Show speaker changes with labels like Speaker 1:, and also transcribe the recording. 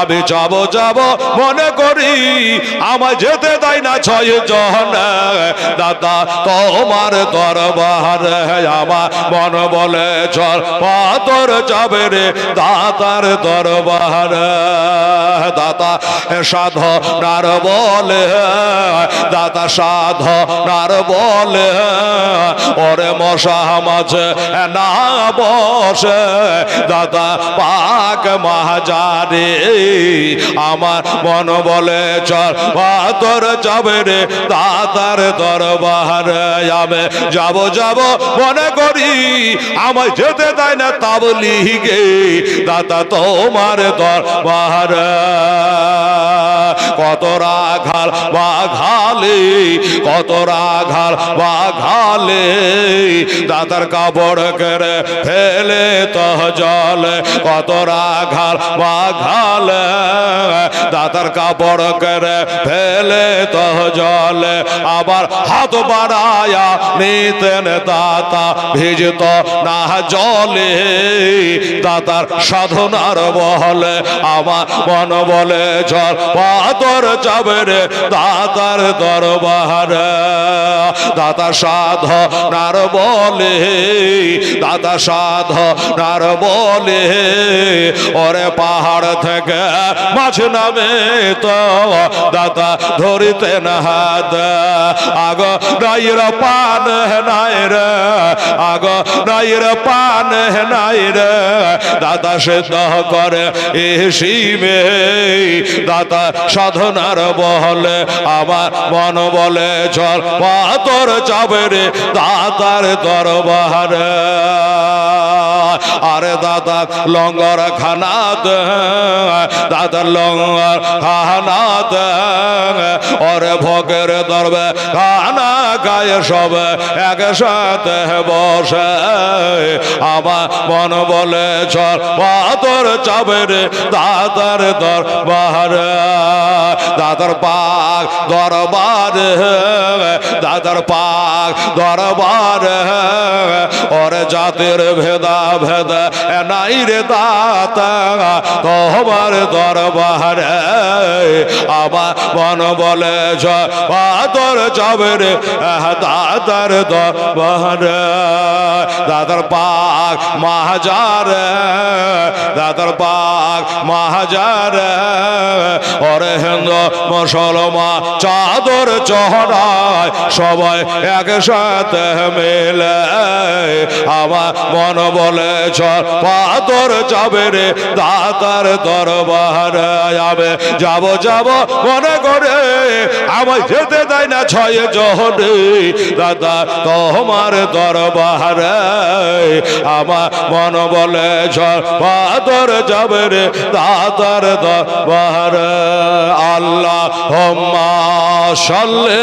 Speaker 1: আমি যাব যাব, মনে করি আমায় যেতে দেয় না ছয় জন। দাদা, তোমার দরবার আমার মন বলে, চল পাতর যাবে রে দাতার দরবার। দাতা সাধ নার বলে দাতা সাধ, নার বলে, ওরে মশা মাঝে না বসে, দাদা পাক মহাজারে, আমার মন বলে চল পাতর যাবে রে দাতার দরবার যাবে যাব যাব, মনে করি, আমায় যেতে দেয় না তাবলিগে দাতা তোমার দরবার। কত রাঘাল, বাঘালে, কত রাঘাল, বাঘালে। দাতার কাপড় করে ফেলে তো জল, কত রাঘাল, বাঘাল। দাতার কাপড় করে ফেলে তো জলে। আবার হাত বাড়ায়া নিতেন দাতা, ভিজিত না জলে। দাতার সাধনার বহলে আমার মন বলে জল পাতর যাবে রে দাতার দরবার। দাতা সাধ, নার বলে। দাতা সাধ, নার বলে। ওরে পাহাড় থেকে মাছ নামে তো দাতা ধরিতে না হাত। আগ নাইর পান নাইর আগ নাইর পান নাইর দাতা সেদ্ধ করে এ শিবে। দাতা সাধনার বহলে আমার মন বলে, চল পাতর যাবে রে দাতার দরবার। দাদা লঙ্গর খানাত দাদার লঙ্গর খানাত। ওরে ভোগের দরবে খানা গায়ে সব একসাথে বসে। আমার মন বলে, চল পাতর যাবে রে দাদার দরবার, দাদার পাক দরবার, দাদার পাক দরবার। ওরে জাতির ভেদা ভেদ নাই রে দাতা তোমার দরবার। আমার মন বলে যাদর যাবে রে দাদার দরবার। দাদার পাক মাহাজার দাদার পাক মাহাজার, ওরে হিন্দু মুসলমান, চাদর চহড়ায় সবাই একসাথে মেলে আমার মন বলে চল পাতর যাবে রে দাতার দরবার যাবে যাব যাব মনে করে আমায় যেতে দেয় না ছয় জহরে। দাদা তোমার দরবার আমার মন বলে পাতর যাবে রে দাদার দরবার। আল্লাহ হোম্মা সাল্লে